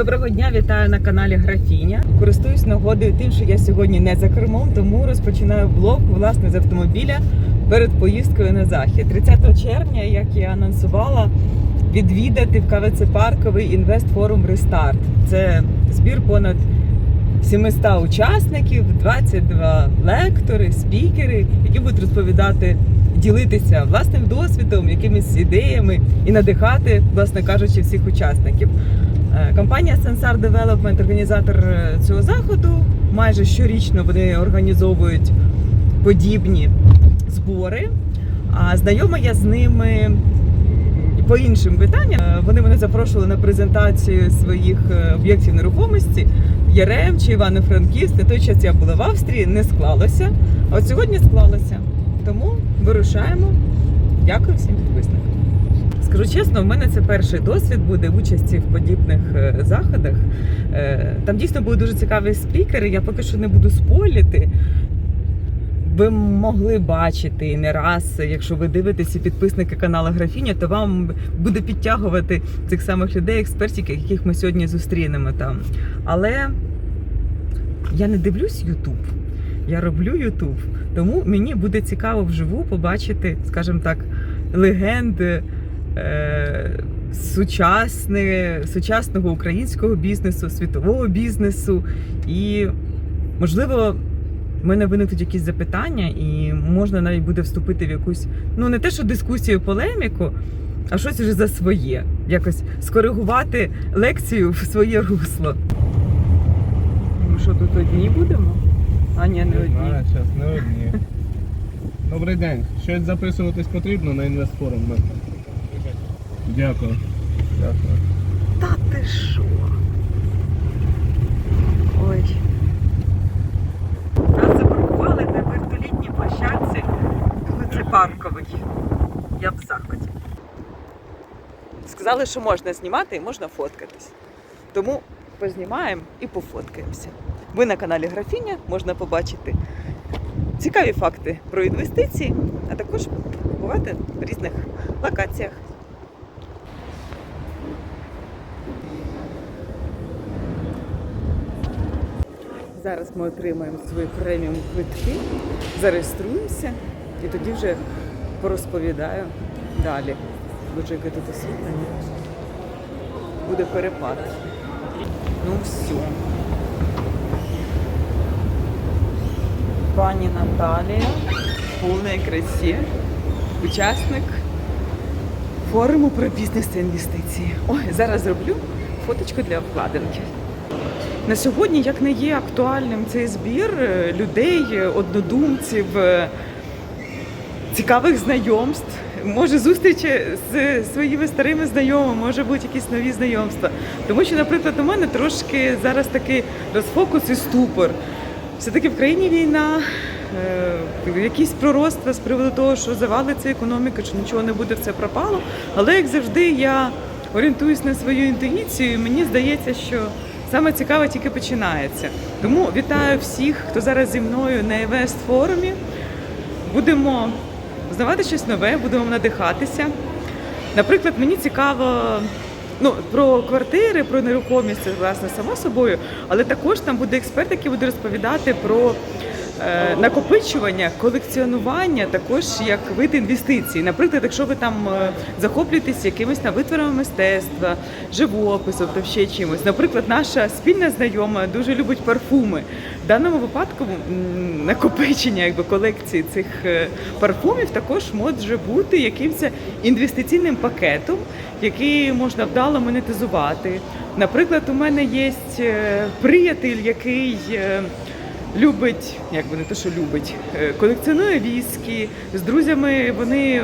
Доброго дня, вітаю на каналі Графіня. Користуюсь нагодою тим, що я сьогодні не за кермом, тому розпочинаю блог власне з автомобіля перед поїздкою на захід. 30 червня, як я анонсувала, відвідати в КВЦ Парковий інвестфорум Рестарт. Це збір понад 700 учасників, 22 лектори, спікери, які будуть розповідати, ділитися власним досвідом, якимись ідеями і надихати, власне кажучи, всіх учасників. Е, Компанія Sensar Development, організатор е, цього заходу, майже щорічно вони організовують подібні збори. А знайома я з ними по іншим питанням. Е, Вони мене запрошували на презентацію своїх об'єктів нерухомості. Ярем чи Івано-Франківськ. На той час я була в Австрії, не склалося. А от сьогодні склалося. Тому вирушаємо. Дякую всім підписникам. Скажу чесно, в мене це перший досвід буде участі в подібних е, заходах. Е, Там дійсно були дуже цікаві спікери. Я поки що не буду спойлити. Ви могли бачити не раз, якщо ви дивитеся підписники каналу Графіня, то вам буде підтягувати цих самих людей, експертів, яких ми сьогодні зустрінемо там. Але я не дивлюсь Ютуб. Я роблю Ютуб, тому мені буде цікаво вживу побачити, скажімо так, легенди сучасне, сучасного українського бізнесу, світового бізнесу. І, можливо, в мене виникнуть якісь запитання, і можна навіть буде вступити в якусь, ну не те, що дискусію, полеміку, а щось вже за своє. Якось скоригувати лекцію в своє русло. Ми що тут одні будемо? А ні, не одні. знаю, зараз не одні. Добрий день. Щось записуватись потрібно на інвестфорум? Дякую. Дякую. Та ти що? Ой. Нас запаркували на вертолітній площадці, коли це парковий. Я в заході. Сказали, що можна знімати і можна фоткатись. Тому познімаємо і пофоткаємося. Ви на каналі Графіня можна побачити цікаві факти про інвестиції, а також побувати в різних локаціях. Зараз ми отримаємо свої преміум квитки, зареєструємося і тоді вже порозповідаю далі. Боже, яке тут освітлення. Буде перепад. Ну все. Пані Наталія в повній красі, учасник форуму про бізнес та інвестиції. Ой, зараз зроблю фоточку для обкладинки. На сьогодні як не є актуальним цей збір е, людей, е, однодумців, е, цікавих знайомств. Може зустрічі з своїми старими знайомими, може бути якісь нові знайомства. Тому що, наприклад, у мене трошки зараз такий розфокус і ступор. Все-таки в країні війна, якісь пророцтва з приводу того, що завалиться економіка, що нічого не буде, все пропало. Але як завжди, я орієнтуюсь на свою інтуїцію, і мені здається, що саме цікаве тільки починається. Тому вітаю всіх, хто зараз зі мною на Евест форумі. Будемо знавати щось нове, будемо надихатися. Наприклад, мені цікаво ну, про квартири, про нерухомість, власне само собою, але також там буде експерт, який буде розповідати про накопичування, колекціонування, також як вид інвестицій. Наприклад, якщо ви там е, захоплюєтесь якимись там витворами мистецтва, живописом, то ще чимось. Наприклад, наша спільна знайома дуже любить парфуми. В даному випадку накопичення якби, колекції цих е, парфумів також може бути якимось інвестиційним пакетом, який можна вдало монетизувати. Наприклад, у мене є е, приятель, який е, любить, як не те, що любить, е, колекціонує віскі. З друзями вони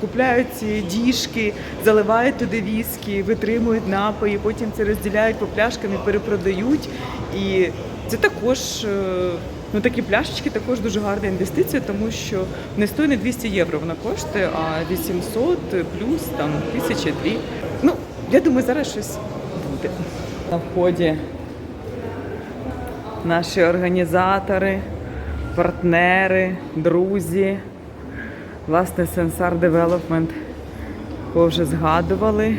купляють ці діжки, заливають туди віскі, витримують напої, потім це розділяють по пляшкам і перепродають. І це також. е, Ну, такі пляшечки також дуже гарна інвестиція, тому що не стоїть не 200 євро вона коштує, а 800 плюс там тисяча дві. Ну, я думаю, зараз щось буде. На вході наші організатори, партнери, друзі. Власне, Sensar Development, кого вже згадували.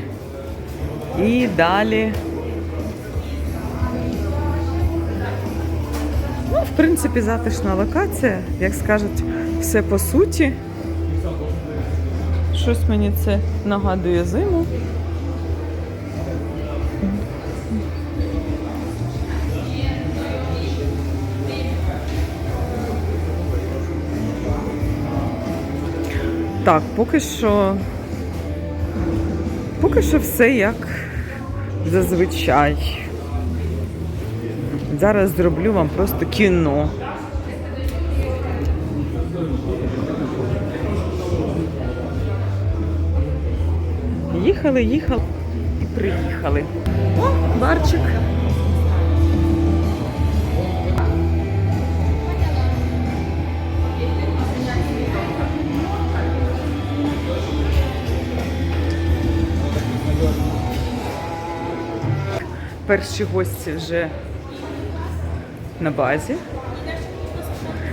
І далі. Ну, В принципі, затишна локація, як скажуть, все по суті. Щось мені це нагадує зиму. Так, поки що. Поки що все як зазвичай. Зараз зроблю вам просто кіно. Їхали, їхали і приїхали. О, барчик. Перші гості вже на базі.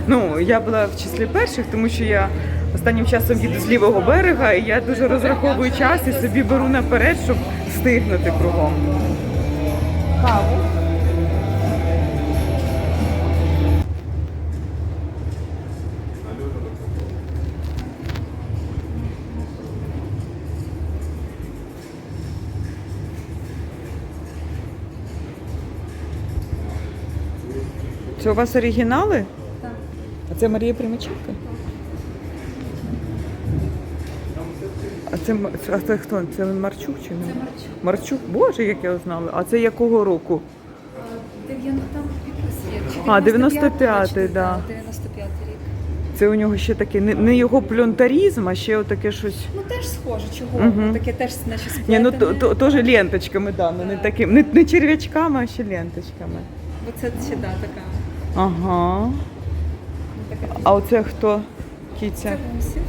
Ну, я була в числі перших, тому що я останнім часом їду з лівого берега, і я дуже розраховую час і собі беру наперед, щоб встигнути кругом. Це у вас оригінали? Так. А це Марія Примаченко? А це, а це хто? Це Марчук чи не? Це Марчук. Марчук? Боже, як я знала. А це якого року? Світ. А, 95-й, 95-й, да. 95-й рік. Це у нього ще таке, не, не його пльонтарізм, а ще отаке щось. Ну теж схоже, чого? Мгм. Таке теж наче Ні, ну то, то, теж ленточками, да, ну, не таким, не, не черв'ячками, а ще ленточками. Бо це ще да, така. Ага. А оце хто? Це Кіця? Гусів.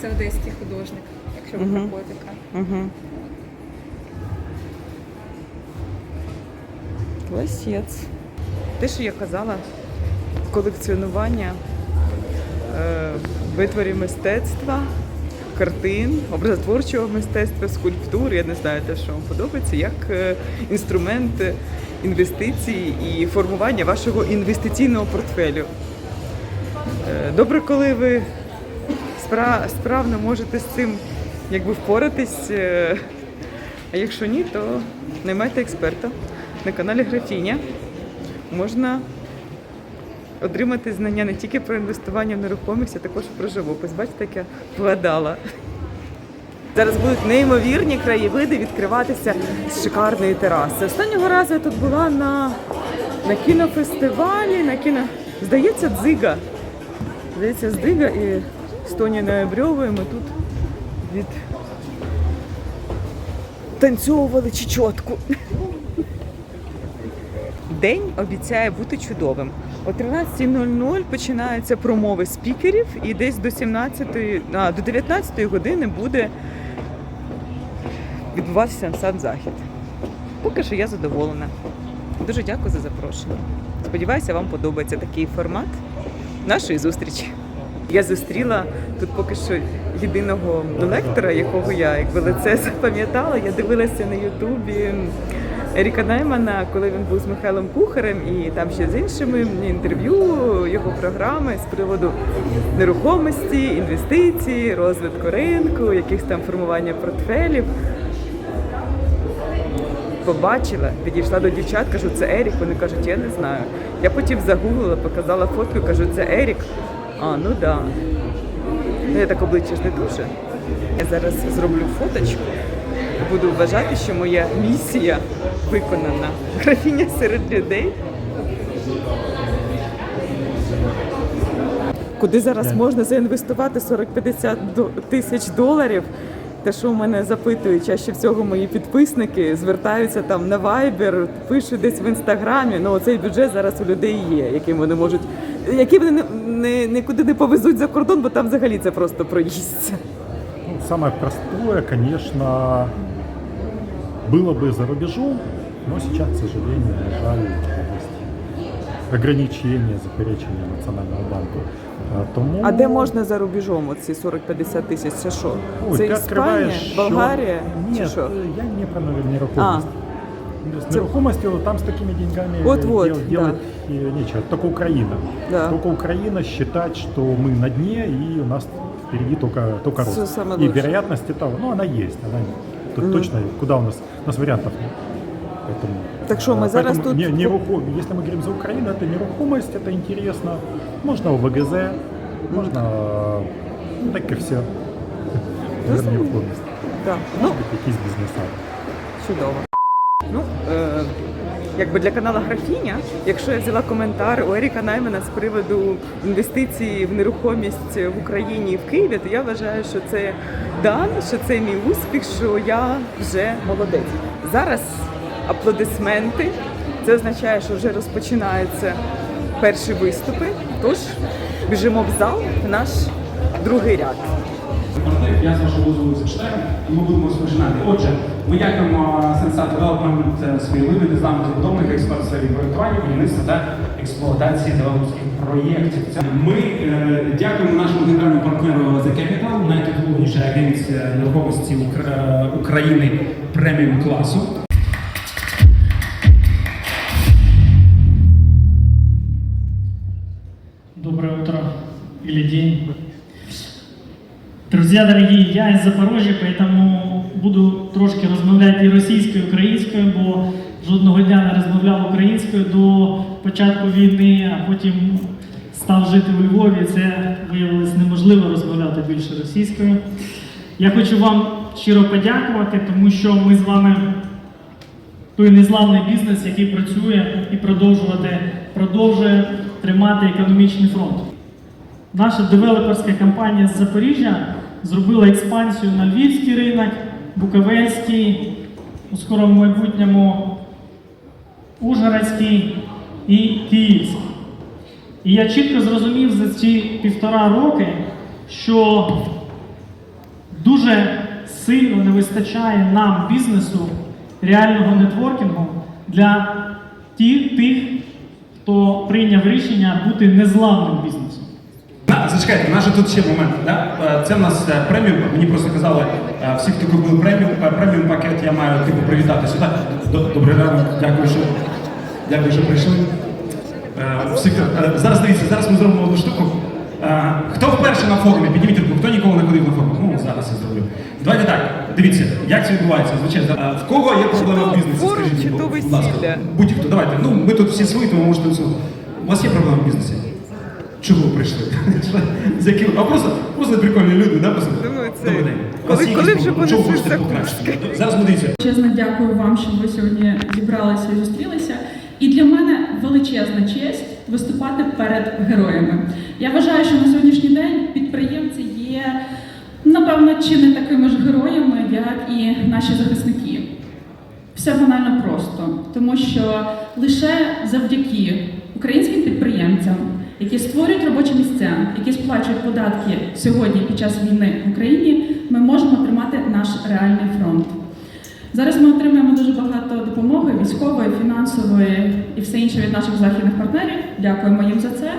Це одеський художник, якщо ви Мгм. про котика. Угу. Класець. Те, що я казала, колекціонування е, витворів мистецтва, картин, образотворчого мистецтва, скульптур, я не знаю, те, що вам подобається, як е, інструмент інвестицій і формування вашого інвестиційного портфелю. Е, Добре, коли ви спра- справно можете з цим якби впоратись. е, А якщо ні, то наймайте експерта на каналі Графіня. Можна отримати знання не тільки про інвестування в нерухомість, а також про живопис. Бачите, як я вгадала. Зараз будуть неймовірні краєвиди відкриватися з шикарної тераси. Останнього разу я тут була на, на кінофестивалі, на кіно. Здається, дзига. Здається, здига і з Тоніною Брьовою ми тут від танцьовували чечотку. День обіцяє бути чудовим. О 13.00 починаються промови спікерів, і десь до 17, а, до 19 години буде відбуватися сам захід. Поки що я задоволена. Дуже дякую за запрошення. Сподіваюся, вам подобається такий формат нашої зустрічі. Я зустріла тут поки що єдиного лектора, якого я якби лице запам'ятала. Я дивилася на Ютубі Еріка Наймана, коли він був з Михайлом Кухарем, і там ще з іншими інтерв'ю його програми з приводу нерухомості, інвестицій, розвитку ринку, якихось там формування портфелів. Побачила, підійшла до дівчат, кажу, це Ерік. Вони кажуть, я не знаю. Я потім загуглила, показала фотку, кажу, це Ерік. А, ну да. Ну, я так обличчя ж не дуже. Я зараз зроблю фоточку буду вважати, що моя місія виконана. Графіня серед людей. Куди зараз можна заінвестувати 40-50 до- тисяч доларів? Те, що в мене запитують, чаще всього мої підписники звертаються там на Viber, пишуть десь в інстаграмі. Ну оцей бюджет зараз у людей є, яким вони можуть, які вони не, не, нікуди не повезуть за кордон, бо там взагалі це просто проїсться. Ну, самое простое, конечно, было бы за рубежом, но сейчас, к сожалению, жаль, ограничения, заперечення Національного банку. А, Тому, А де можна за рубежом оці 40-50 тисяч? Це що? Ой, це ти Іспанія, відкриваєш, що- Болгарія Ні, чи що? я не про нерухомість. С нерухомостью там с такими деньгами Вот-вот, дел- да. делать э, нечего. Только Украина. Да. Только Украина считать, что мы на дне и у нас впереди только, только Всё рост. самое и лучшее. вероятность этого, ну она есть. Она, тут точно, куда у нас, у нас вариантов нет. Поэтому, Так что, мы а, зараз поэтому тут- не- нерухом- если мы говорим за Украину, это нерухомость, это интересно. Можно ВГЗ, можно ну, так и все. Нерухомість. Так. Ну, Може бути якісь бізнеса. Чудово. Ну, е, якби для каналу Графіня, якщо я взяла коментар у Еріка Наймана з приводу інвестицій в нерухомість в Україні і в Києві, то я вважаю, що це дан, що це мій успіх, що я вже молодець. Зараз аплодисменти. Це означає, що вже розпочинаються перші виступи. Тож біжимо в зал в наш другий ряд. Я з вашого дозволу зачитаю, і ми будемо розпочинати. Отже, ми дякуємо Sensat Development, сміливий дизайн забудовник, експерт в сфері проєктування, будівництва та експлуатації девелоперських проєктів. Ми е, дякуємо нашому генеральному партнеру The Capital, найтитуловніша агенція нерухомості Укра- е, України преміум класу. Доброе утро или день. Друзья дорогие, я из Запорожжя, поэтому буду трошки розмовляти і російською, і українською, бо жодного дня не розмовляв українською до початку війни, а потім став жити у Львові. Це виявилось неможливо розмовляти більше російською. Я хочу вам щиро подякувати, тому що ми з вами той незламний бізнес, який працює і продовжувати, продовжує тримати економічний фронт. Наша девелоперська компанія з Запоріжжя зробила експансію на львівський ринок, Буковельський, у скорому майбутньому Ужгородський і Київський. І я чітко зрозумів за ці півтора роки, що дуже сильно не вистачає нам бізнесу реального нетворкінгу для тих, хто прийняв рішення бути незламним бізнесом. Да, зачекайте, у нас же тут ще момент. Да? Е, Це в нас е, преміум. Мені просто казали, е, всі, хто купив преміум, преміум пакет, я маю типу привітати сюди. Добрий ранок, дякую, що дякую, що прийшли. Всі, хто- зараз дивіться, зараз ми зробимо одну штуку. Е, Хто вперше на форумі? Підніміть руку, хто ніколи не ходив на форум? Ну, зараз я зроблю. Давайте так, дивіться, як це відбувається. Звичайно, Е, в кого є проблема в бізнесі? Скажіть, чи будь то ласка. Будь-хто, давайте. Ну, ми тут всі свої, тому можете все. У вас є проблема в бізнесі? Чого ви прийшли? З яким? А просто, просто прикольні люди, да? Просто? Думаю, це- Добрий день. Коли- коли вже проблеми? Чого ви хочете покращити? Зараз дивіться. Чесно дякую вам, що ви сьогодні зібралися і зустрілися. І для мене величезна честь виступати перед героями. Я вважаю, що на сьогоднішній день підприємці є, напевно, чи не такими ж героями, як і наші захисники. Все банально просто, тому що лише завдяки українським підприємцям, які створюють робочі місця, які сплачують податки сьогодні під час війни в Україні, ми можемо тримати наш реальний фронт. Зараз ми отримуємо дуже багато допомоги військової, фінансової і все інше від наших західних партнерів. Дякуємо їм за це.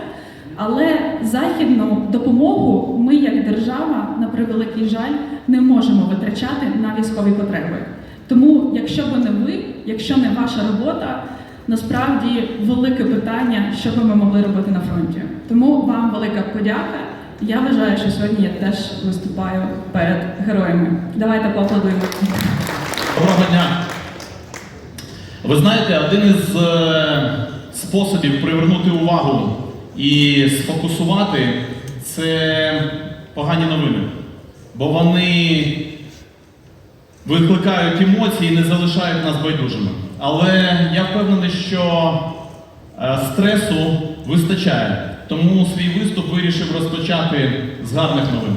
Але західну допомогу ми, як держава, на превеликий жаль, не можемо витрачати на військові потреби. Тому, якщо б не ви, якщо не ваша робота, насправді велике питання, що би ми могли робити на фронті. Тому вам велика подяка. Я вважаю, що сьогодні я теж виступаю перед героями. Давайте поаплодуємо. Доброго дня. Ви знаєте, один із е, способів привернути увагу і сфокусувати це погані новини. Бо вони викликають емоції і не залишають нас байдужими. Але я впевнений, що е, стресу вистачає. Тому свій виступ вирішив розпочати з гарних новин.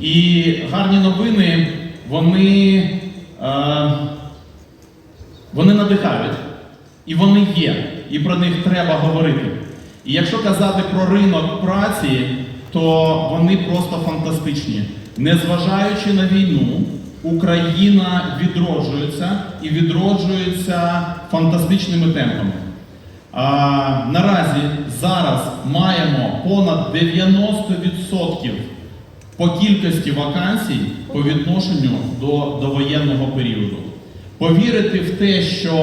І гарні новини, вони, вони надихають, і вони є, і про них треба говорити. І якщо казати про ринок праці, то вони просто фантастичні. Незважаючи на війну, Україна відроджується і відроджується фантастичними темпами. А, наразі зараз маємо понад 90% по кількості вакансій по відношенню до довоєнного періоду. Повірити в те, що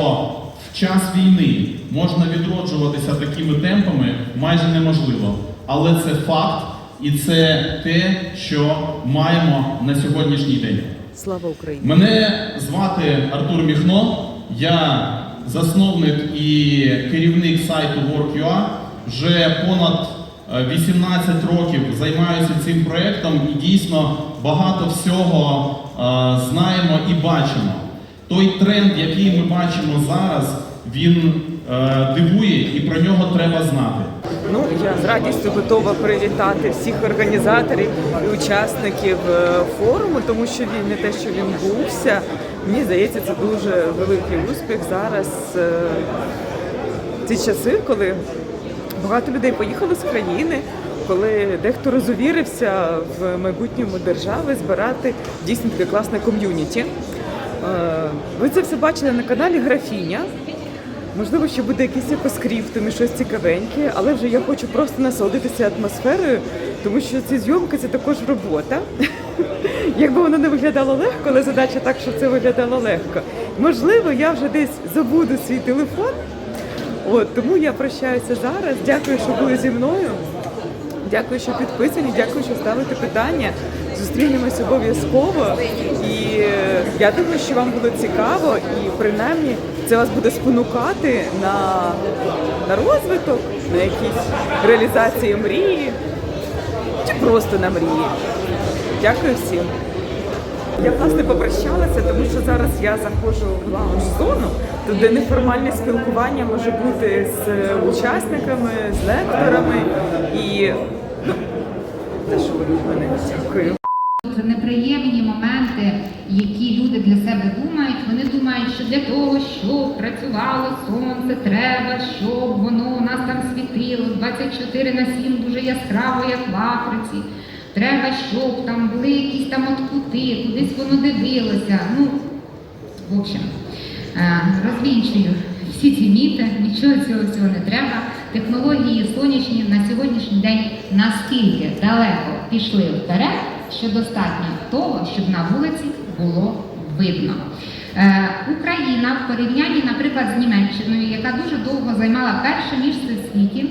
в час війни можна відроджуватися такими темпами, майже неможливо. Але це факт, і це те, що маємо на сьогоднішній день. Слава Україні! Мене звати Артур Міхно, я засновник і керівник сайту Work.ua. Вже понад 18 років займаюся цим проєктом і дійсно багато всього е, знаємо і бачимо. Той тренд, який ми бачимо зараз, він е, дивує і про нього треба знати. Ну, я з радістю готова привітати всіх організаторів і учасників е, форуму, тому що він не те, що він бувся. Мені здається, це дуже великий успіх зараз. е, Ці часи, коли багато людей поїхали з країни, коли дехто розувірився в майбутньому держави збирати дійсно таке класне ком'юніті. Е, Ви це все бачили на каналі Графіня. Можливо, ще буде якийсь екоскріптом і щось цікавеньке, але вже я хочу просто насолодитися атмосферою, тому що ці зйомки це також робота. Якби воно не виглядало легко, але задача так, щоб це виглядало легко. Можливо, я вже десь забуду свій телефон. От тому я прощаюся зараз. Дякую, що були зі мною. Дякую, що підписані, дякую, що ставите питання. Зустрінемось обов'язково. І е, я думаю, що вам було цікаво, і принаймні це вас буде спонукати на, на розвиток, на якісь реалізації мрії чи просто на мрії. Дякую всім. Я власне попрощалася, тому що зараз я заходжу в лаунж-зону, де неформальне спілкування може бути з е, учасниками, з лекторами і ну, те, що ви мене дякую. Це неприємні моменти, які люди для себе думають. Вони думають, що для того, щоб працювало сонце, треба, щоб воно у нас там світило 24 на 7 дуже яскраво, як в Африці. Треба, щоб там були якісь там от кути, кудись воно дивилося. Ну, в общем, е, розвінчую всі ці міти, нічого цього всього не треба. Технології сонячні на сьогоднішній день наскільки далеко пішли вперед, що достатньо того, щоб на вулиці було видно. Е, Україна в порівнянні, наприклад, з Німеччиною, яка дуже довго займала перше місце в світі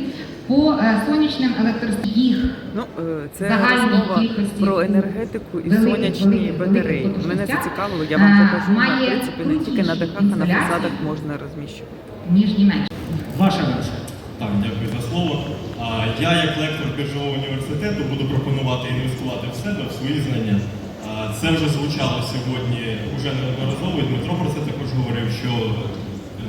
по е, сонячним електростанціям, Ну, е, це Загальній кількості про енергетику і великих, сонячні великих, батареї. великих Мене зацікавило, я вам е, покажу. На має принципі, не тільки на дахах, а на фасадах можна розміщувати. ніж Німеччина. Ваша версія. Так, дякую за слово. А, Я, як лектор біржового університету, буду пропонувати інвестувати в себе, в свої знання. А, Це вже звучало сьогодні уже неодноразово. і Дмитро про це також говорив, що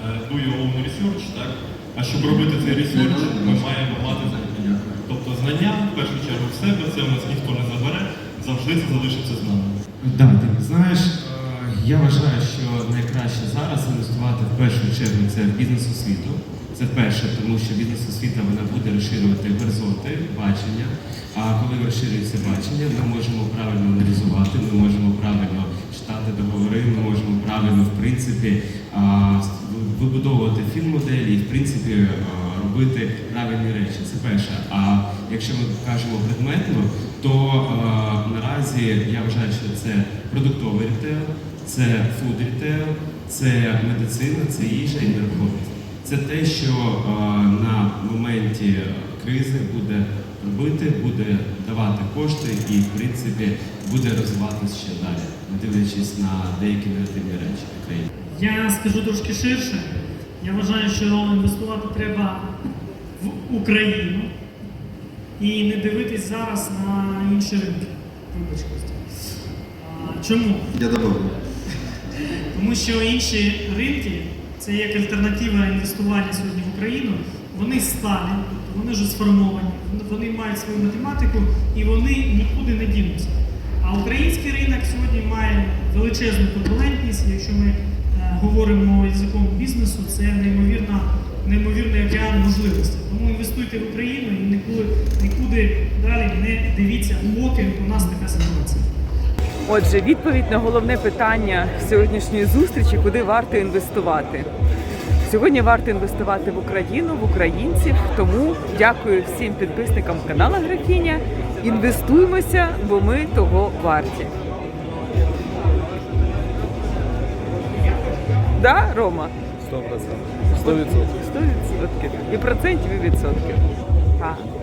е, do your own research, так? А щоб робити цей ресерч, ми маємо мати знання. Тобто знання, в першу чергу, в себе, це у нас ніхто не забере, завжди це залишиться з нами. Да, ти знаєш, е, я вважаю, що найкраще зараз інвестувати в першу чергу це в бізнес освіту. Це перше, тому що бізнес освіта вона буде розширювати горизонти, бачення. А коли розширюється бачення, ми можемо правильно аналізувати, ми можемо правильно читати договори, ми можемо правильно, в принципі, вибудовувати фільм-моделі і в принципі робити правильні речі. Це перше. А якщо ми кажемо предметно, то а, наразі я вважаю, що це продуктовий рітейл, це фуд рітейл, це медицина, це їжа і нерухомість. Це те, що а, на моменті кризи буде робити, буде давати кошти і, в принципі, буде розвиватися ще далі, дивлячись на деякі негативні речі в країні. Я скажу трошки ширше. Я вважаю, що інвестувати треба в Україну і не дивитись зараз на інші ринки. Вибач, Костя. А, Чому? Я добавлю. Тому що інші ринки, це як альтернатива інвестування сьогодні в Україну, вони сталі, тобто вони вже сформовані, вони мають свою математику і вони нікуди не дінуться. А український ринок сьогодні має величезну турбулентність. Якщо ми говоримо язиком бізнесу, це неймовірна, неймовірний океан можливостей. Тому інвестуйте в Україну і нікуди, нікуди далі не дивіться у боки, у нас така ситуація. Отже, відповідь на головне питання сьогоднішньої зустрічі, куди варто інвестувати. Сьогодні варто інвестувати в Україну, в українців. Тому дякую всім підписникам каналу Графіня. Інвестуймося, бо ми того варті. Да, Рома? 100%. 100%. 100%. І процентів і відсотків. А.